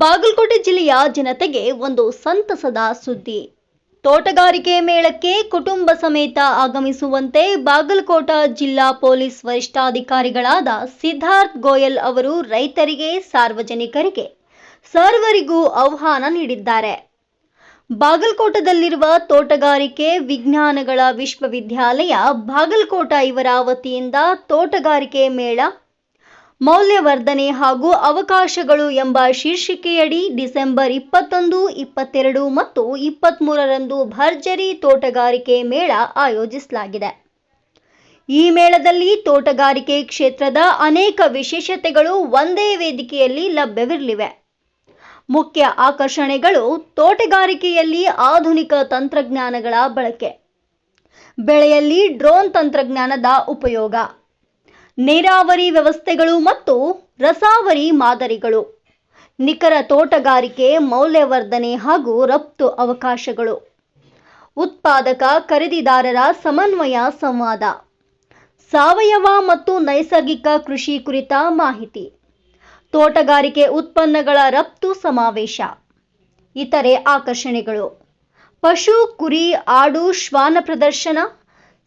ಬಾಗಲಕೋಟೆ ಜಿಲ್ಲೆಯ ಜನತೆಗೆ ಒಂದು ಸಂತಸದ ಸುದ್ದಿ. ತೋಟಗಾರಿಕೆ ಮೇಳಕ್ಕೆ ಕುಟುಂಬ ಸಮೇತ ಆಗಮಿಸುವಂತೆ ಬಾಗಲಕೋಟ ಜಿಲ್ಲಾ ಪೊಲೀಸ್ ವರಿಷ್ಠಾಧಿಕಾರಿಗಳಾದ ಸಿದ್ಧಾರ್ಥ್ ಗೋಯಲ್ ಅವರು ರೈತರಿಗೆ, ಸಾರ್ವಜನಿಕರಿಗೆ ಸರ್ವರಿಗೂ ಆಹ್ವಾನ ನೀಡಿದ್ದಾರೆ. ಬಾಗಲಕೋಟದಲ್ಲಿರುವ ತೋಟಗಾರಿಕೆ ವಿಜ್ಞಾನಗಳ ವಿಶ್ವವಿದ್ಯಾಲಯ ಬಾಗಲಕೋಟ ಇವರ ವತಿಯಿಂದ ತೋಟಗಾರಿಕೆ ಮೇಳ ಮೌಲ್ಯವರ್ಧನೆ ಹಾಗೂ ಅವಕಾಶಗಳು ಎಂಬ ಶೀರ್ಷಿಕೆಯಡಿ ಡಿಸೆಂಬರ್ ಇಪ್ಪತ್ತೊಂದು, ಇಪ್ಪತ್ತೆರಡು ಮತ್ತು ಇಪ್ಪತ್ತ್ಮೂರರಂದು ಭರ್ಜರಿ ತೋಟಗಾರಿಕೆ ಮೇಳ ಆಯೋಜಿಸಲಾಗಿದೆ. ಈ ಮೇಳದಲ್ಲಿ ತೋಟಗಾರಿಕೆ ಕ್ಷೇತ್ರದ ಅನೇಕ ವಿಶೇಷತೆಗಳು ಒಂದೇ ವೇದಿಕೆಯಲ್ಲಿ ಲಭ್ಯವಿರಲಿವೆ. ಮುಖ್ಯ ಆಕರ್ಷಣೆಗಳು ತೋಟಗಾರಿಕೆಯಲ್ಲಿ ಆಧುನಿಕ ತಂತ್ರಜ್ಞಾನಗಳ ಬಳಕೆ. ಬೆಳೆಯಲ್ಲಿ ಡ್ರೋನ್ ತಂತ್ರಜ್ಞಾನದ ಉಪಯೋಗ. ನೀರಾವರಿ ವ್ಯವಸ್ಥೆಗಳು ಮತ್ತು ರಸಾವರಿ ಮಾದರಿಗಳು, ನಿಖರ ತೋಟಗಾರಿಕೆ, ಮೌಲ್ಯವರ್ಧನೆ ಹಾಗೂ ರಫ್ತು ಅವಕಾಶಗಳು. ಉತ್ಪಾದಕ, ಖರೀದಿದಾರರ ಸಮನ್ವಯ ಸಂವಾದ, ಸಾವಯವ ಮತ್ತು ನೈಸರ್ಗಿಕ ಕೃಷಿ ಕುರಿತ ಮಾಹಿತಿ, ತೋಟಗಾರಿಕೆ ಉತ್ಪನ್ನಗಳ ರಫ್ತು ಸಮಾವೇಶ, ಇತರೆ ಆಕರ್ಷಣೆಗಳು. ಪಶು, ಕುರಿ, ಆಡು, ಶ್ವಾನ ಪ್ರದರ್ಶನ,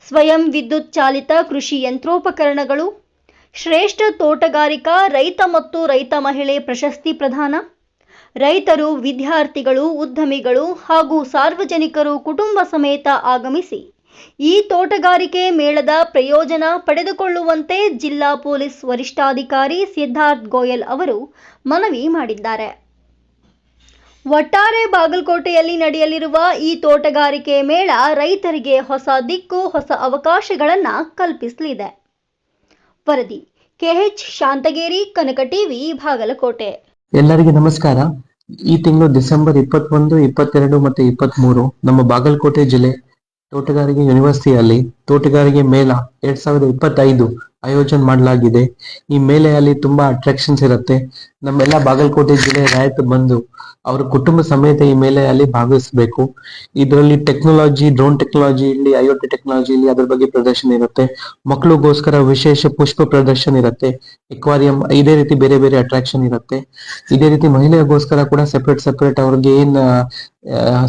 ಸ್ವಯಂ ವಿದ್ಯುತ್ ಚಾಲಿತ ಕೃಷಿ ಯಂತ್ರೋಪಕರಣಗಳು ಶ್ರೇಷ್ಠ ತೋಟಗಾರಿಕಾ, ರೈತ ಮತ್ತು ರೈತ ಮಹಿಳೆ ಪ್ರಶಸ್ತಿ ಪ್ರದಾನ. ರೈತರು, ವಿದ್ಯಾರ್ಥಿಗಳು, ಉದ್ಯಮಿಗಳು ಹಾಗೂ ಸಾರ್ವಜನಿಕರು ಕುಟುಂಬ ಸಮೇತ ಆಗಮಿಸಿ ಈ ತೋಟಗಾರಿಕೆ ಮೇಳದ ಪ್ರಯೋಜನ ಪಡೆದುಕೊಳ್ಳುವಂತೆ ಜಿಲ್ಲಾ ಪೊಲೀಸ್ ವರಿಷ್ಠಾಧಿಕಾರಿ ಸಿದ್ಧಾರ್ಥ್ ಗೋಯಲ್ ಅವರು ಮನವಿ ಮಾಡಿದ್ದಾರೆ. ಒಟ್ಟಾರೆ ಬಾಗಲಕೋಟೆಯಲ್ಲಿ ನಡೆಯಲಿರುವ ಈ ತೋಟಗಾರಿಕೆ ಮೇಳ ರೈತರಿಗೆ ಹೊಸ ದಿಕ್ಕು, ಹೊಸ ಅವಕಾಶಗಳನ್ನು ಕಲ್ಪಿಸಲಿದೆ. ವರದಿ. KH Shantageri Kanaka TV Bagalkote. ಎಲ್ಲರಿಗೆ ನಮಸ್ಕಾರ. ಈ ತಿಂಗಳು ಡಿಸೆಂಬರ್ ಇಪ್ಪತ್ತೊಂದು, ಇಪ್ಪತ್ತೆರಡು ಮತ್ತೆ ಇಪ್ಪತ್ಮೂರು ನಮ್ಮ ಬಾಗಲಕೋಟೆ ಜಿಲ್ಲೆ ತೋಟಗಾರಿಕೆ ಯೂನಿವರ್ಸಿಟಿಯಲ್ಲಿ ತೋಟಗಾರಿಕೆ ಮೇಳ ಎರಡ್ ಸಾವಿರದ ಇಪ್ಪತ್ತೈದು ಆಯೋಜನೆ ಮಾಡಲಾಗಿದೆ. ಈ ಮೇಲೆಯಲ್ಲಿ ತುಂಬಾ ಅಟ್ರಾಕ್ಷನ್ಸ್ ಇರುತ್ತೆ. ನಮ್ಮೆಲ್ಲ ಬಾಗಲಕೋಟೆ ಜಿಲ್ಲೆ ರಾಯತ್ ಬಂದು ಅವರ ಕುಟುಂಬ ಸಮೇತ ಈ ಮೇಲೆ ಅಲ್ಲಿ ಭಾಗವಹಿಸಬೇಕು. ಇದರಲ್ಲಿ ಟೆಕ್ನಾಲಜಿ ಡ್ರೋನ್ ಟೆಕ್ನಾಲಜಿ ಇಲ್ಲಿ ಐಒಟಿ ಟೆಕ್ನಾಲಜಿ ಇಲ್ಲಿ ಅದ್ರ ಬಗ್ಗೆ ಪ್ರದರ್ಶನ ಇರುತ್ತೆ. ಮಕ್ಕಳಿಗೋಸ್ಕರ ವಿಶೇಷ ಪುಷ್ಪ ಪ್ರದರ್ಶನ ಇರುತ್ತೆ. ಎಕ್ವಾರಿಯಂ ಇದೇ ರೀತಿ ಬೇರೆ ಬೇರೆ ಅಟ್ರಾಕ್ಷನ್ ಇರುತ್ತೆ. ಇದೇ ರೀತಿ ಮಹಿಳೆಯರಿಗೋಸ್ಕರ ಕೂಡ ಸೆಪರೇಟ್ ಸೆಪರೇಟ್ ಅವ್ರಿಗೆ ಏನ್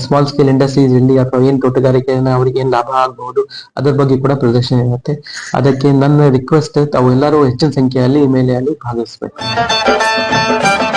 ಸ್ಮಾಲ್ ಸ್ಕೇಲ್ ಇಂಡಸ್ಟ್ರೀಸ್ ಇಲ್ಲಿ ಅಥವಾ ಏನ್ ತೋಟಗಾರಿಕೆ ಅವ್ರಿಗೆ ಏನ್ ಲಾಭ ಆಗಬಹುದು ಅದ್ರ ಬಗ್ಗೆ ಕೂಡ ಪ್ರದರ್ಶನ ಇರುತ್ತೆ. ಅದಕ್ಕೆ ನನ್ನ ರಿಕ್ವೆಸ್ಟ್ ತಾವು ಎಲ್ಲರೂ ಹೆಚ್ಚಿನ ಸಂಖ್ಯೆಯಲ್ಲಿ ಈ ಮೇಲೆ ಅಲ್ಲಿ ಭಾಗವಹಿಸಬೇಕು. Thank you.